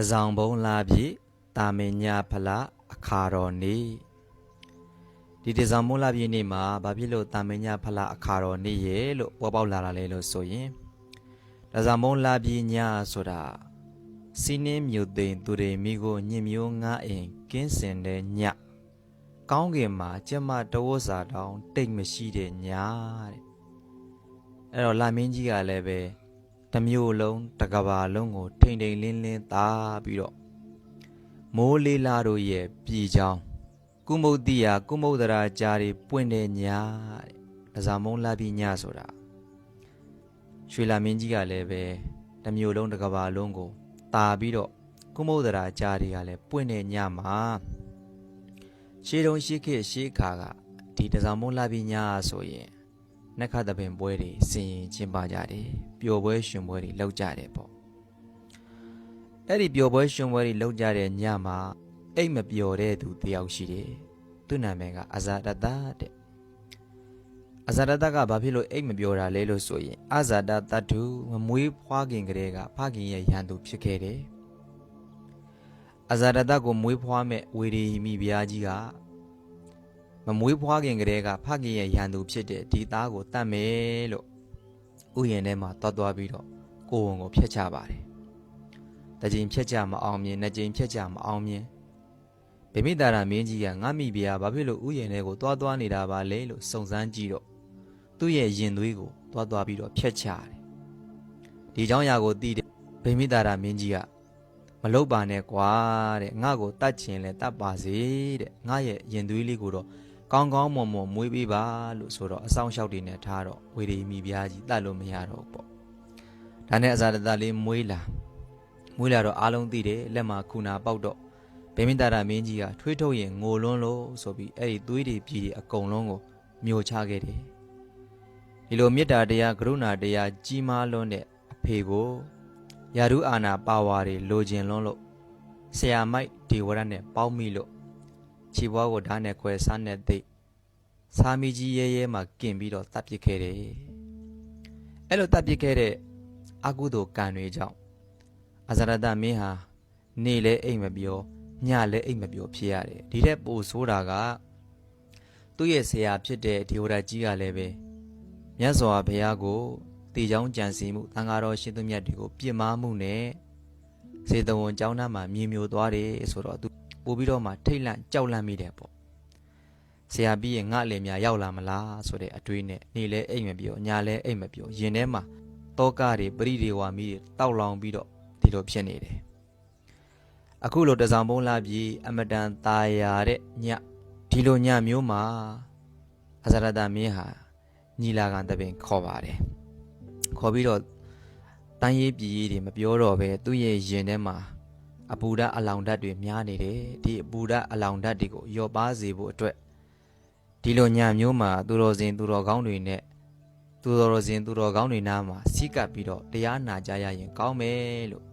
တစောင်ဘုံလာပြီတာမင်ညာဖလားအခါတော်နေ့ဒီတစောင်ဘုံလာပြီနေ့မှာဘာဖြစ်လို့တာမင်ညာဖလားအခါတော်နေ့ရဲ့လို့ပေါ်ပေါက်လာတာလဲလို့ဆိုရင်တစောင်ဘုံလာပြီညာဆိုတာစီးနှင်းမြုပ်သိမ်သူတွေမိကိုညင်မျိုးငါအိမ်ကင်းစင်တဲ့ညကောင်းကင်မှာကျမတဝတ်စာတောင်တိတ်မရှိတဲ့ညတဲ့အဲ့တော့လာမင်းကြီးကလည်းပဲ တစ်မျိုးလုံးတစ်ကဘာလုံးကို ထိန်ထိန်လင်းလင်းသားပြီးတော့မိုးလေးလာတို့ရဲ့ပြည်ချောင်းကုမုတ်တိယကုမုတ်တရာကြားတွေပွင့်တဲ့ညာတဲ့အစာမုံလာပြီးညဆိုတာရွှေလာမင်းကြီးကလည်းပဲတစ်မျိုးလုံးတစ်ကဘာလုံးကိုတာပြီးတော့ကုမုတ်တရာကြားတွေကလည်းပွင့်တဲ့ညမှာရှေးတုံးရှိခေတ်ရှေးခါကဒီတစားမုံလာပြီးညဆိုရင်နက္ခတပင်ပွဲတွေစင်ရင်ကျင်းပကြတယ် ပျော်ပွဲရှင်ပွဲတွေလုပ်ကြတယ်ပေါ့အဲ့ဒီပျော်ပွဲရှင်ပွဲတွေလုပ်ကြတဲ့ညမှာအိတ်မပျော်တဲ့သူတယောက်ရှိတယ်သူ့နာမည်ကအဇာတတတဲ့အဇာတတကဘာဖြစ်လို့အိတ်မပျော်တာလဲလို့ဆိုရင်အဇာတတတုမမွေးဖွားခင်ကလေးကဖခင်ရဲ့ရန်သူဖြစ်ခဲ့တယ်အဇာတတကိုမွေးဖွားမဲ့ဝေရီမိဘုရားကြီးကမမွေးဖွားခင်ကလေးကဖခင်ရဲ့ရန်သူဖြစ်တဲ့ဒီသားကိုတတ်မယ်လို့ ဥယျာဉ်ထဲမှာတွားသွားပြီးတော့ကိုဝန်ကိုဖျက်ချပါတယ်။တကြိမ်ဖျက်ချမအောင်မြင်နှစ်ကြိမ်ဖျက်ချမအောင်မြင်ဗိမိတာရမင်းကြီးကငါမိဖုရားဘာဖြစ်လို့ဥယျာဉ်ထဲကိုတွားသွားနေတာပါလဲလို့စုံစမ်းကြည့်တော့သူ့ရဲ့ရင်သွေးကိုတွားသွားပြီးတော့ဖျက်ချတယ်။ဒီเจ้าရာကိုတီးတဲ့ဗိမိတာရမင်းကြီးကမလုတ်ပါနဲ့ကွာတဲ့ငါ့ကိုတတ်ချင်လဲတတ်ပါစေတဲ့ငါရဲ့ရင်သွေးလေးကိုတော့ ကောင်းကောင်းမွန်မွန်မွေးပေးပါလို့ဆိုတော့အဆောင်လျှောက်တွေနဲ့ထားတော့ဝေရီမိဖုရားကြီးတတ်လို့မရတော့ဘူးပေါ့ဒါနဲ့အဇာတတလေးမွေးလာမွေးလာတော့အားလုံးသိတယ်လက်မှာခုနာပေါက်တော့ဗိမိတာရမင်းကြီးကထွေးထုတ်ရင်ငိုလွန်းလို့ဆိုပြီးအဲ့ဒီသွေးတွေပြည်တွေအကုန်လုံးကိုမျိုးချခဲ့တယ်ဒီလိုမေတ္တာတရားကရုဏာတရားကြီးမားလွန်းတဲ့အဖေကိုယာရုအာနာပါဝါတွေလိုချင်လွန်းလို့ဆရာမိုက်ဒီဝရနဲ့ပေါင်းမိလို့ ခြေဘွားကိုဓာတ်နဲ့ခွဲစားနဲ့သိပ်စာမီကြီးရဲရဲမှကင်ပြီးတော့တပ်ပစ်ခဲ့တယ်အဲ့လိုတပ်ပစ်ခဲ့တဲ့အကုသိုလ်ကံတွေကြောင့်အဇရတမင်းဟာနေလဲအိမ်မပြောညလဲအိမ်မပြောဖြစ်ရတယ်ဒီတဲ့ပိုဆိုးတာကသူ့ရဲ့ဆရာဖြစ်တဲ့ဒီဝရကြီးကလည်းပဲမြတ်စွာဘုရားကိုတေချောင်းကြံစီမှုသံဃာတော်ရှင်သူမြတ်တွေကိုပြစ်မှားမှုနဲ့ဇေတဝန်ကျောင်းသားမှာမြေမျိုးသွားတယ်ဆိုတော့သူ ပို့ပြီးတော့မှထိတ်လန့်ကြောက်လန့်မိတယ်ပေါ့ဆရာပြီးရင်ငါ့အလင်များရောက်လာမလားဆိုတဲ့အတွေးနဲ့နေလဲအိမ်မပြောညာလဲအိမ်မပြောရင်ထဲမှာတောကတွေပရိဒေဝါမီတွေတောက်လောင်ပြီးတော့ဒီလိုဖြစ်နေတယ်အခုလိုတစောင်ပုံးလာပြီးအမတန်ตายရတဲ့ညဒီလိုညမျိုးမှာအဇရတမင်းဟာညီလာခံတပင်ခေါ်ပါတယ်ခေါ်ပြီးတော့တန်းရေးပြည်ရေးတွေမပြောတော့ပဲသူ့ရဲ့ရင်ထဲမှာ အပူဓာတ်အလောင်ဓာတ်တွေများနေတယ်ဒီအပူဓာတ်အလောင်ဓာတ်တွေကိုလျော့ပါစေဖို့အတွက်ဒီလိုညမျိုးမှာသူတော်စင်သူတော်ကောင်းတွေနဲ့သူတော်စင်သူတော်ကောင်းတွေနားမှာစီးကပ်ပြီးတော့တရားနာကြရရင်ကောင်းမယ်လို့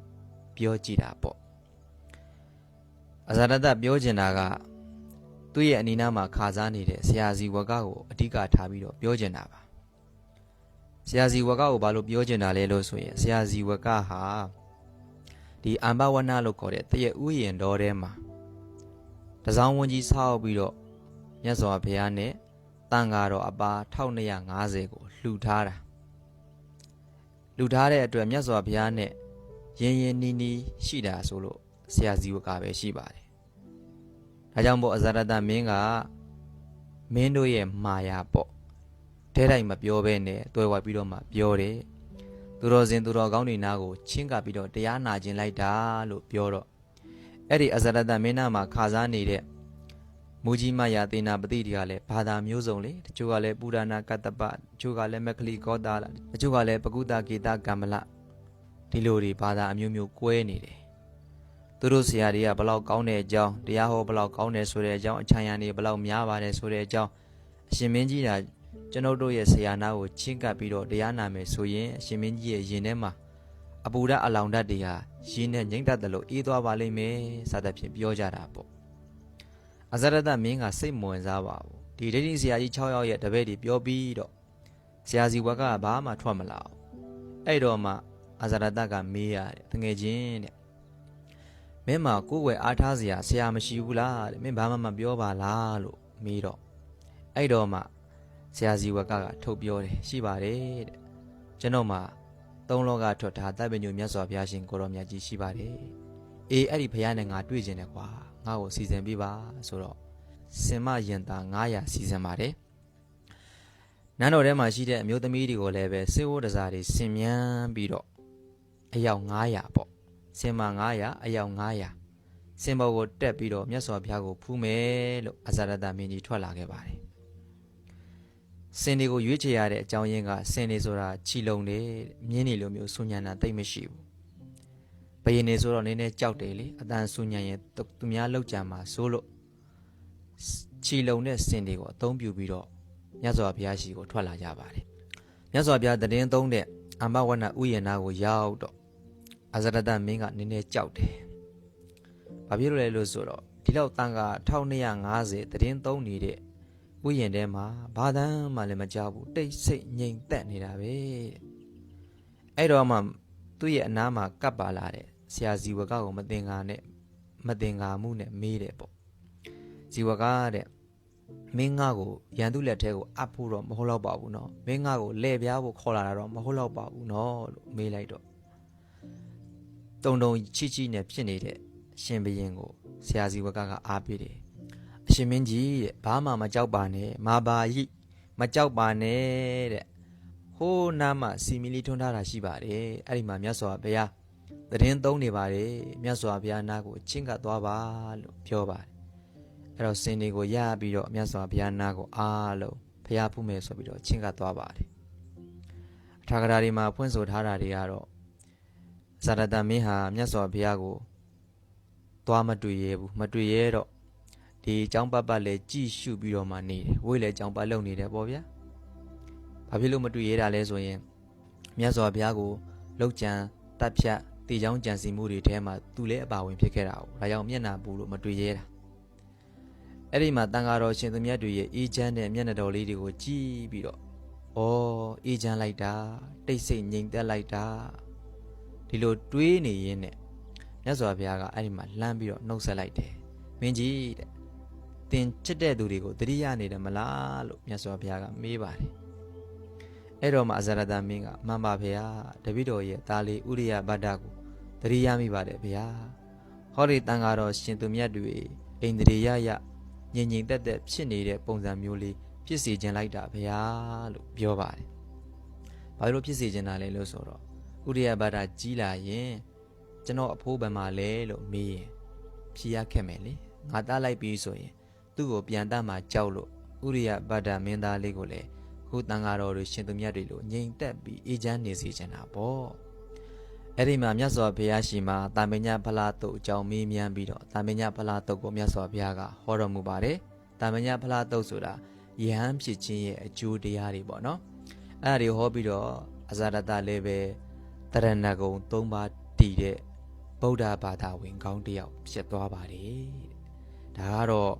ပြောကြည့်တာပေါ့အဇာတတပြောချင်တာကသူ့ရဲ့အနီးနားမှာခါစားနေတဲ့ဆရာစီဝကကိုအဓိကထားပြီးတော့ပြောချင်တာပါဆရာစီဝကကိုဘာလို့ပြောချင်တာလဲလို့ဆိုရင်ဆရာစီဝကဟာ ဒီအမ်ဘဝနာလို့ခေါ်တဲ့တရဥယျင်တော်ထဲမှာတစောင်းဝန်းကြီးဆောက်ပြီးတော့မြတ်စွာဘုရားနဲ့တန်ဃာတော်အပါ1250ကိုလှူထားတာလှူထားတဲ့အတွက်မြတ်စွာဘုရားနဲ့ရင်ရင်နီးနီးရှိတာဆိုလို့ဆရာဇီဝကပဲရှိပါတယ်ဒါကြောင့်မို့အဇရတမင်းကမင်းတို့ရဲ့မာယာပေါ့တဲတိုင်းမပြောဘဲနဲ့တွဲဝိုက်ပြီးတော့မှပြောတယ် သူတော်စင်သူတော်ကောင်းတွေနားကိုချင်းကပ်ပြီးတော့တရားနာခြင်းလိုက်တာလို့ပြောတော့အဲ့ဒီအဇရတမင်းနာမှာခါစားနေတဲ့မူကြီးမယာသေနာပတိတွေကလည်းဘာသာမျိုးစုံလေတချို့ကလည်းပုရဏကတ္တပတချို့ကလည်းမက္ခလီကောတာလာတချို့ကလည်းပကုတကေတကမ္မလဒီလိုတွေဘာသာအမျိုးမျိုးကွဲနေတယ်သူတို့ဆရာတွေကဘလောက်ကောင်းတဲ့အကြောင်းတရားဟောဘလောက်ကောင်းတယ်ဆိုတဲ့အကြောင်းအချမ်းရံတွေဘလောက်များပါတယ်ဆိုတဲ့အကြောင်းအရှင်မင်းကြီးက ကျွန်ုပ်တို့ရဲ့ဆရာနာကိုချင်းကပ်ပြီးတော့တရားနာမယ်ဆိုရင်အရှင်မင်းကြီးရဲ့ယင်ထဲမှာအပူဓာတ်အလောင်ဓာတ်တွေဟာရင်းနဲ့ငိမ့်တတ်တယ်လို့အေးသွားပါလိမ့်မယ်စသဖြင့်ပြောကြတာပေါ့အဇရတမင်းကစိတ်မဝင်စားပါဘူးဒီဒိဋ္ဌိဆရာကြီး6ယောက်ရဲ့တပည့်တွေပြောပြီးတော့ဆရာစီဝက်ကဘာမှထွက်မလာဘူးအဲ့တော့မှအဇရတကမေးရတယ်တငယ်ချင်းတဲ့မင်းမကိုယ်ဝယ်အားထားစရာဆရာမရှိဘူးလားတဲ့မင်းဘာမှမပြောပါလားလို့မေးတော့အဲ့တော့မှ ဆရာစီဝကကထုတ်ပြောတယ်ရှိပါတယ်တဲ့ကျွန်တော်မှသုံးလောကထွက်တာတပ်ပညုမြတ်စွာဘုရားရှင်ကိုရောမြတ်ကြီးရှိပါတယ်အေးအဲ့ဒီဘုရားနဲ့ငါတွေ့ကျင်တယ်ကွာငါ့ကိုစီစဉ်ပေးပါဆိုတော့စင်မရင်သား900စီစဉ်ပါတယ်နန်းတော်ထဲမှာရှိတဲ့အမျိုးသမီးတွေကိုလည်းပဲစေဝတ္တစားတွေဆင်မြန်းပြီးတော့အယောက်900ပေါ့စင်မ900အယောက်900စင်ဘောကိုတက်ပြီးတော့မြတ်စွာဘုရားကိုဖူးမယ်လို့အဇာရတမင်းကြီးထွက်လာခဲ့ပါတယ် စင်တွေကိုရွေးချယ်ရတဲ့အကြောင်းရင်းကစင်တွေဆိုတာခြီလုံတယ်မြင်းနေလိုမျိုးဆူညံတာတိတ်မရှိဘူးဘယင်းနေဆိုတော့နည်းနည်းကြောက်တယ်လေအတန်ဆူညံရင်သူသူများလောက်ကြမှာဆိုလို့ခြီလုံတဲ့စင်တွေကိုအသုံးပြုပြီးတော့မြတ်စွာဘုရားရှိကိုထွက်လာကြပါတယ်မြတ်စွာဘုရားတည်င်းသုံးတဲ့အမဝနဥယျာဏကိုရောက်တော့အဇရတမင်းကနည်းနည်းကြောက်တယ်။ဘာဖြစ်လို့လဲလို့ဆိုတော့ဒီလောက်တန်က1250တည်င်းသုံးနေတဲ့ ဥယျာဉ်ထဲမှာဘာသာမှလည်းမကြောက်ဘူးတိတ်ဆိတ်ငြိမ်သက်နေတာပဲ။အဲ့တော့မှသူ့ရဲ့အနားမှာကပ်ပါလာတဲ့ဆရာဇီဝကကိုမတင်ကာနဲ့မတင်ကာမှုနဲ့မေးတယ်ပေါ့။ဇီဝကတဲ့မင်းငါကိုရန်သူလက်ထဲကိုအပ်ဖို့တော့မဟုတ်တော့ပါဘူးเนาะမင်းငါကိုလဲပြားဖို့ခေါ်လာတာတော့မဟုတ်တော့ပါဘူးเนาะလို့မေးလိုက်တော့တုံတုံချီချီနဲ့ဖြစ်နေတဲ့ရှင်ဘရင်ကိုဆရာစီဝကကအားပေးတယ်အ ရှင်မင်းကြီးတဲ့ဘာမှမကြောက်ပါနဲ့မာဘာယိမကြောက်ပါနဲ့တဲ့ဟိုးနားမှာစီမီလီထွန်းထားတာရှိပါတယ်အဲ့ဒီမှာမြတ်စွာဘုရားသတင်းသုံးနေပါတယ်မြတ်စွာဘုရားနားကိုချင်းကပ်သွားပါလို့ပြောပါတယ်အဲ့တော့စင်တွေကိုရပြီးတော့မြတ်စွာဘုရားနာကိုအားလုံးဘုရားဖူးမယ်ဆိုပြီးတော့ချင်းကပ်သွားပါတယ်အထာဂရာတွေမှာဖွင့်ဆိုထားတာတွေကတော့ဇာရတမင်းဟာမြတ်စွာဘုရားကိုသွားမတွေ့ရဘူးမတွေ့ရတော့ ဒီအကြောင်းပတ်ပတ်လဲကြည်ရှုပြီးတော့မှနေတယ်ဝိလေအကြောင်းပတ်လုံနေတယ်ပေါ့ဗျာဘာဖြစ်လို့မတွေ့ရတာလဲဆိုရင်မြတ်စွာဘုရားကိုလောက်ကြံတပ်ဖြတ်တေချောင်းကြံစီမှုတွေထဲမှာသူလည်းအပါဝင်ဖြစ်ခဲ့တာ哦ဒါကြောင့်မျက်နာပူလို့မတွေ့ရတာအဲ့ဒီမှာတန်ဃာတော်ရှင်သူမြတ်တွေရဲ့အေးချမ်းတဲ့မျက်နှာတော်လေးတွေကိုကြည့်ပြီးတော့ဩအေးချမ်းလိုက်တာတိတ်ဆိတ်ငြိမ်သက်လိုက်တာဒီလိုတွေးနေရင်းနဲ့မြတ်စွာဘုရားကအဲ့ဒီမှာလှမ်းပြီးတော့နှုတ်ဆက်လိုက်တယ်မင်းကြီးတဲ့ တင်ချစ်တဲ့သူတွေကိုတတိယနေတယ်မလားလို့မြတ်စွာဘုရားကမေးပါတယ်အဲ့တော့မှအဇရတမင်းကမှန်ပါဗျာတပည့်တော်ရဲ့သားလေးဥရိယဗတ္တကိုတတိယမိပါတယ်ဗျာဟောဒီတန်ဃာတော်ရှင်သူမြတ်တွေအိန္ဒြေယယငြိမ်ငြိမ်သက်သက်ဖြစ်နေတဲ့ပုံစံမျိုးလေးဖြစ်စီခြင်းလိုက်တာဗျာလို့ပြောပါတယ်ဘာလို့ဖြစ်စီခြင်းတာလဲလို့ဆိုတော့ဥရိယဗတ္တကြီးလာရင်ကျွန်တော်အဖိုးဘယ်မှာလဲလို့မေးရင်ဖြေရခဲ့မယ်လေငါတားလိုက်ပြီးဆိုရင် သူ့ကိုပြန်တတ်မှကြောက်လို့ဥရိယဗတ္တမင်းသားလေးကိုလည်းခုတန်ဃာတော်တွေရှင်သူမြတ်တွေလိုငြိမ်သက်ပြီးအေးချမ်းနေစေချင်တာပေါ့အဲ့ဒီမှာမြတ်စွာဘုရားရှိမှာတာမညဖလားတုတ်အကြောင်းမေးမြန်းပြီးတော့တာမညဖလားတုတ်ကိုမြတ်စွာဘုရားကဟောတော်မူပါတယ်တာမညဖလားတုတ်ဆိုတာယဟန်ဖြစ်ခြင်းရဲ့အကျိုးတရားတွေပေါ့နော်အဲ့ဒါတွေဟောပြီးတော့အဇာရတလည်းပဲတရဏဂုံ၃ပါးတည်တဲ့ဗုဒ္ဓဘာသာဝင်ကောင်းတစ်ယောက်ဖြစ်သွားပါတယ်ဒါကတော့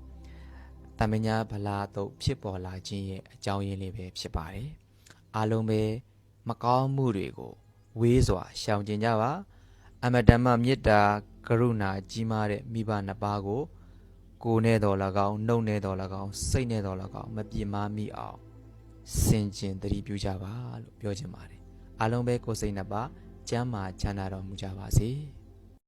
တမညာဗလာတော့ဖြစ်ပေါ်လာခြင်းရဲ့အကြောင်းရင်းလေးပဲဖြစ်ပါတယ်အားလုံးပဲမကောင်းမှုတွေကို ဝေးစွာရှောင်ကျင်ကြပါအမတမမေတ္တာကရုဏာကြီးမားတဲ့မိဘနှစ်ပါးကို ကိုယ်နဲ့တော်၎င်းနှုတ်နဲ့တော်၎င်းစိတ်နဲ့တော်၎င်းမပြစ်မှားမိအောင်စင်ကျင်တတိပြုကြပါလို့ပြောချင်ပါတယ်အားလုံးပဲကိုယ်စိတ်နှစ်ပါးကျမ်းမာချမ်းသာတော်မူကြပါစေ။